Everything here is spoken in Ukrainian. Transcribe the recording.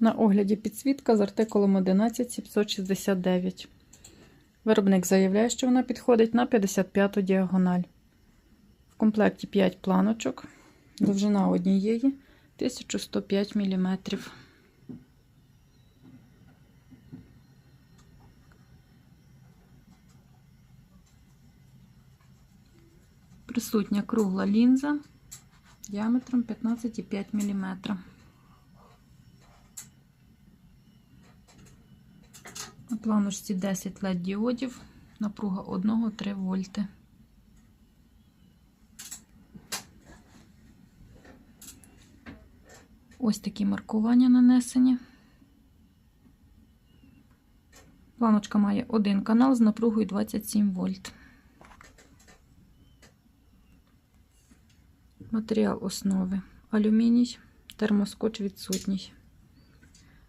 На огляді підсвітка з артикулом 11769. Виробник заявляє, що вона підходить на 55 діагональ. В комплекті 5 планочок. Довжина однієї 1105 мм. Присутня кругла лінза діаметром 15,5 мм. Планочці 10 LED діодів, напруга 1-3 вольти. Ось такі маркування нанесені. Планочка має один канал з напругою 27 вольт. Матеріал основи алюміній, термоскоч відсутній.